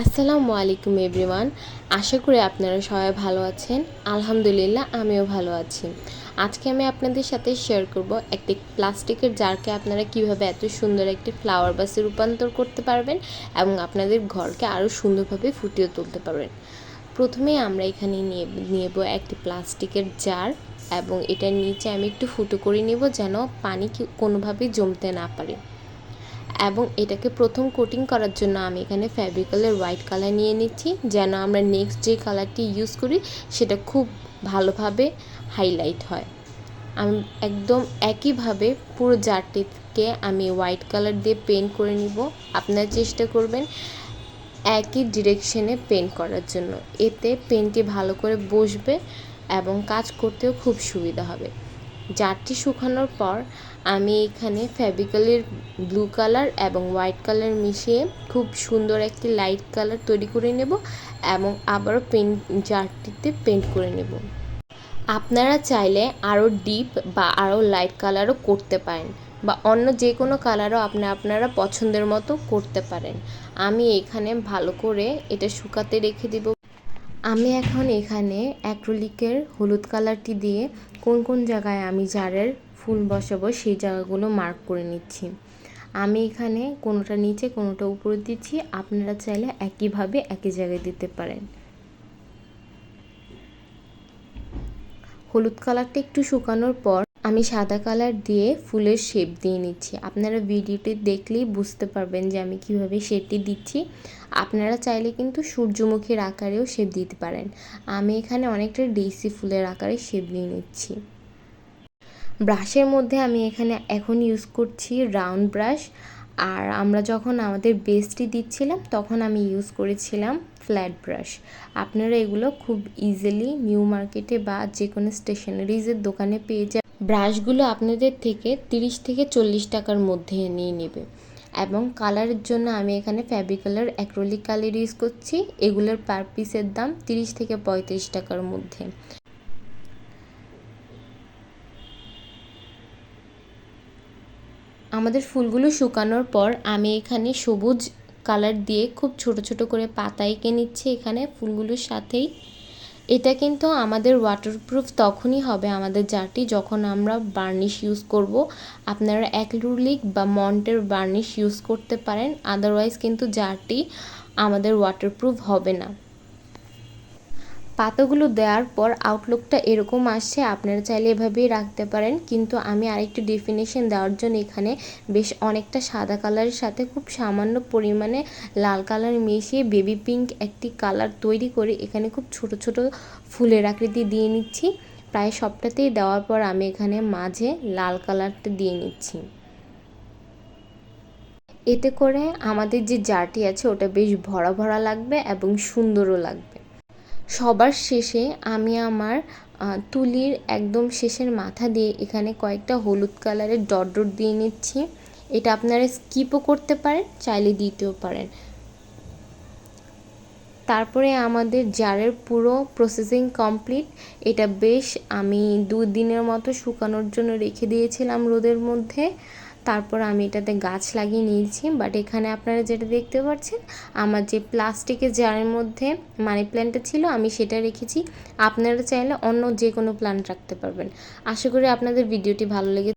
আসসালামু আলাইকুম এভরিওয়ান। আশা করি আপনারা সবাই ভালো আছেন। আলহামদুলিল্লাহ, আমিও ভালো আছি। আজকে আমি আপনাদের সাথে শেয়ার করব একটি প্লাস্টিকের জারকে আপনারা কীভাবে এত সুন্দর একটি ফ্লাওয়ার বাসে রূপান্তর করতে পারবেন এবং আপনাদের ঘরকে আরও সুন্দরভাবে ফুটিয়ে তুলতে পারবেন। প্রথমেই আমরা এখানে নিয়ে নেব একটি প্লাস্টিকের জার এবং এটার নিচে আমি একটু ফুটো করে নেব যেন পানি কোনোভাবেই জমতে না পারে। এবং এটাকে প্রথম কোটিং করার জন্য আমি এখানে ফ্যাব্রিকালের হোয়াইট কালার নিয়ে নিচ্ছি, যেন আমরা নেক্সট যে কালারটি ইউজ করি, সেটা খুব ভালোভাবে হাইলাইট হয়। আমি একদম একইভাবে পুরো জারটিকে আমি হোয়াইট কালার দিয়ে পেন্ট করে নিব। আপনারা চেষ্টা করবেন একই ডিরেকশনে পেন্ট করার জন্য। এতে পেন্টটি ভালো করে বসবে এবং কাজ করতেও খুব সুবিধা হবে। জারটি শুকানোর পর আমি এখানে ফ্যাব্রিকালের ব্লু কালার এবং হোয়াইট কালার মিশিয়ে খুব সুন্দর একটি লাইট কালার তৈরি করে নেব এবং আবারও পেন্ট জারটিতে পেন্ট করে নেব। আপনারা চাইলে আরও ডিপ বা আরও লাইট কালারও করতে পারেন বা অন্য যে কোনো কালারও আপনি, আপনারা পছন্দের মতো করতে পারেন। আমি এখানে ভালো করে এটা শুকাতে রেখে দিব। আমি এখন এখানে অ্যাক্রোলিকের হলুদ কালারটি দিয়ে কোন কোন জায়গায় আমি জারের ফুল বসাবো সেই জায়গাগুলো মার্ক করে নিচ্ছি। আমি এখানে কোনোটা নিচে, কোনোটা উপরে দিচ্ছি। আপনারা চাইলে একইভাবে একই জায়গায় দিতে পারেন। হলুদ কালারটা একটু শুকানোর পর আমি সাদা কালার দিয়ে ফুলের শেপ দিয়ে নিচ্ছি। আপনারা ভিডিওটি দেখলেই বুঝতে পারবেন যে আমি কীভাবে শেপটি দিচ্ছি। আপনারা চাইলে কিন্তু সূর্যমুখীর আকারেও শেপ দিতে পারেন। আমি এখানে অনেকটা ডেসি ফুলের আকারে শেপ দিয়ে নিচ্ছি। ব্রাশের মধ্যে আমি এখানে এখন ইউজ করছি রাউন্ড ব্রাশ আর আমরা যখন আমাদের বেসটি দিচ্ছিলাম, তখন আমি ইউজ করেছিলাম ফ্ল্যাট ব্রাশ আপনারা এগুলো খুব ইজিলি নিউ মার্কেটে বা যে কোনো স্টেশনারিজের দোকানে পেয়ে যান ব্রাশগুলো আপনাদের থেকে তিরিশ থেকে চল্লিশ টাকার মধ্যে নিয়ে নেবে। এবং কালারের জন্য আমি এখানে ফ্যাব্রিকালার অ্যাক্রোলিক কালার ইউজ করছি। এগুলোর পার পিসের দাম তিরিশ থেকে পঁয়ত্রিশ টাকার মধ্যে। আমাদের ফুলগুলো শুকানোর পর আমি এখানে সবুজ কালার দিয়ে খুব ছোট ছোট করে পাতা এঁকে নিচ্ছি। এখানে ফুলগুলোর সাথেই এটা কিন্তু আমাদের ওয়াটারপ্রুফ তখনই হবে আমাদের জারটি যখন আমরা বার্নিশ ইউজ করব। আপনারা অ্যাক্রুলিক বা মন্টের বার্নিশ ইউজ করতে পারেন আদারওয়াইজ কিন্তু জারটি আমাদের ওয়াটারপ্রুফ হবে না। পাতাগুলো দেওয়ার পর আউটলুকটা এরকম আসছে, আপনারা চাইলে এভাবেই রাখতে পারেন। কিন্তু আমি আরেকটু ডেফিনেশন দেওয়ার জন্য এখানে বেশ অনেকটা সাদা কালারের সাথে খুব সামান্য পরিমাণে লাল কালার মিশিয়ে বেবি পিঙ্ক একটি কালার তৈরি করে এখানে খুব ছোট ছোট ফুলের আকৃতি দিয়ে নিচ্ছি। প্রায় সবটাতেই দেওয়ার পর আমি এখানে মাঝে লাল কালারটা দিয়ে নিচ্ছি। এতে করে আমাদের যে জারটি আছে, ওটা বেশ ভরা ভরা লাগবে এবং সুন্দরও লাগবে। সবার শেষে আমি আমার তুলির একদম শেষের মাথা দিয়ে এখানে কয়েকটা হলুদ কালারের ডট ডট দিয়ে নিচ্ছি। এটা আপনারা স্কিপও করতে পারেন, চাইলে দিতেও পারেন। তারপরে আমাদের জারের পুরো প্রসেসিং কমপ্লিট এটা বেশ আমি দুদিনের মতো শুকানোর জন্য রেখে দিয়েছিলাম রোদের মধ্যে। তারপর আমি এটাতে গাছ লাগিয়ে নিয়েছি। বাট এখানে আপনারা যেটা দেখতে পাচ্ছেন, আমার যে প্লাস্টিকের জারের মধ্যে মানি প্ল্যান্টটা ছিল, আমি সেটা রেখেছি। আপনারা চাইলে অন্য যে কোনো প্ল্যান্ট রাখতে পারবেন। আশা করি আপনাদের ভিডিওটি ভালো লেগে